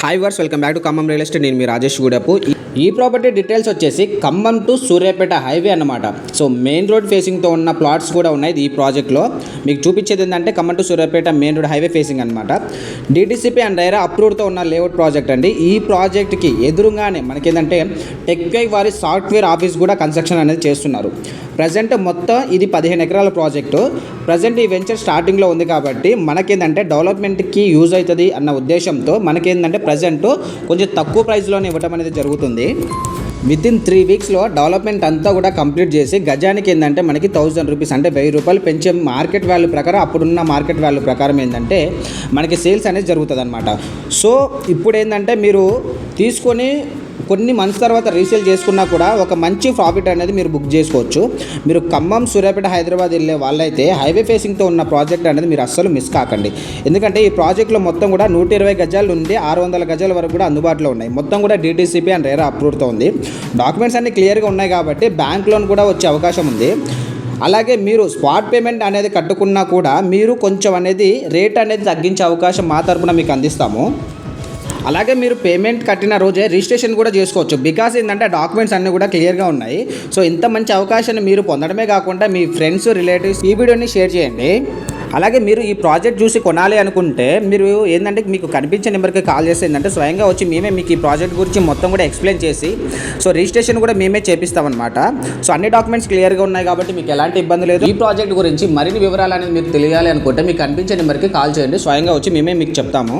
Hi viewers welcome back to Khammam real estate నేను మీ రాజేష్ గూడపు ఈ- ప్రాపర్టీ డీటెయిల్స్ వచ్చేసి ఖమ్మం టు సూర్యాపేట హైవే అన్నమాట. సో మెయిన్ రోడ్ ఫేసింగ్తో ఉన్న ప్లాట్స్ కూడా ఉన్నాయి ఈ ప్రాజెక్ట్లో మీకు చూపించేది ఏంటంటే Khammam to Suryapet main road highway facing అనమాట డీటీసీపీ అండ్ డైరా అప్రూవ్డ్తో ఉన్న లేఅవుట్ ప్రాజెక్ట్ అండి. ఈ ప్రాజెక్ట్కి ఎదురుగానే మనకేంటంటే టెక్వై వారి సాఫ్ట్వేర్ ఆఫీస్ కూడా కన్స్ట్రక్షన్ అనేది చేస్తున్నారు. ప్రజెంట్ మొత్తం ఇది పదిహేను ఎకరాల ప్రాజెక్టు ప్రజెంట్ ఈ వెంచర్ స్టార్టింగ్లో ఉంది కాబట్టి మనకేంటంటే డెవలప్మెంట్కి యూజ్ అవుతుంది అన్న ఉద్దేశంతో మనకేంటంటే ప్రజెంట్ కొంచెం తక్కువ ప్రైస్లోనే ఇవ్వడం అనేది జరుగుతుంది. విత్ ఇన్ త్రీ వీక్స్లో డెవలప్మెంట్ అంతా కూడా కంప్లీట్ చేసి గజానికి ఏంటంటే మనకి థౌజండ్ రూపీస్ అంటే వెయ్యి రూపాయలు పెంచే మార్కెట్ వాల్యూ ప్రకారం అప్పుడున్న మార్కెట్ వాల్యూ ప్రకారం ఏంటంటే మనకి సేల్స్ అనేది జరుగుతుంది అనమాట సో ఇప్పుడు ఏంటంటే మీరు తీసుకొని కొన్ని మంత్స్ తర్వాత రీసేల్ చేసుకున్నా కూడా ఒక మంచి ప్రాఫిట్ అనేది మీరు బుక్ చేసుకోవచ్చు. మీరు ఖమ్మం సూర్యాపేట హైదరాబాద్ వెళ్ళే వాళ్ళైతే హైవే ఫేసింగ్తో ఉన్న ప్రాజెక్ట్ అనేది మీరు అస్సలు మిస్ కాకండి. ఎందుకంటే ఈ ప్రాజెక్ట్లో మొత్తం కూడా నూట ఇరవై గజాల నుండి ఆరు వందల గజాల వరకు కూడా అందుబాటులో ఉన్నాయి. మొత్తం కూడా డీటీసీపీ అండ్ రేరా అప్రూవ్తో ఉంది. డాక్యుమెంట్స్ అన్ని క్లియర్గా ఉన్నాయి కాబట్టి బ్యాంక్ లోన్ కూడా వచ్చే అవకాశం ఉంది. అలాగే మీరు స్పాట్ పేమెంట్ అనేది కట్టుకున్నా కూడా మీరు కొంచెం అనేది రేట్ అనేది తగ్గించే అవకాశం మా తరపున మీకు అందిస్తాము. అలాగే మీరు పేమెంట్ కట్టిన రోజే రిజిస్ట్రేషన్ కూడా చేసుకోవచ్చు. బికాస్ ఏంటంటే డాక్యుమెంట్స్ అన్నీ కూడా క్లియర్గా ఉన్నాయి. సో ఇంత మంచి అవకాశాన్ని మీరు పొందడమే కాకుండా మీ ఫ్రెండ్స్ రిలేటివ్స్ ఈ వీడియోని షేర్ చేయండి. అలాగే మీరు ఈ ప్రాజెక్ట్ చూసి కొనాలి అనుకుంటే మీరు ఏంటంటే మీకు కనిపించే నెంబర్కి కాల్ చేస్తే ఏంటంటే స్వయంగా వచ్చి మేమే మీకు ఈ ప్రాజెక్ట్ గురించి మొత్తం కూడా ఎక్స్ప్లెయిన్ చేసి సో రిజిస్ట్రేషన్ కూడా మేమే చేపిస్తామన్నమాట. సో అన్ని డాక్యుమెంట్స్ క్లియర్గా ఉన్నాయి కాబట్టి మీకు ఎలాంటి ఇబ్బంది లేదు. ఈ ప్రాజెక్ట్ గురించి మరిన్ని వివరాలు అనేది మీకు తెలియాలి అనుకుంటే మీకు కనిపించే నెంబర్కి కాల్ చేయండి. స్వయంగా వచ్చి మేమే మీకు చెప్తాము.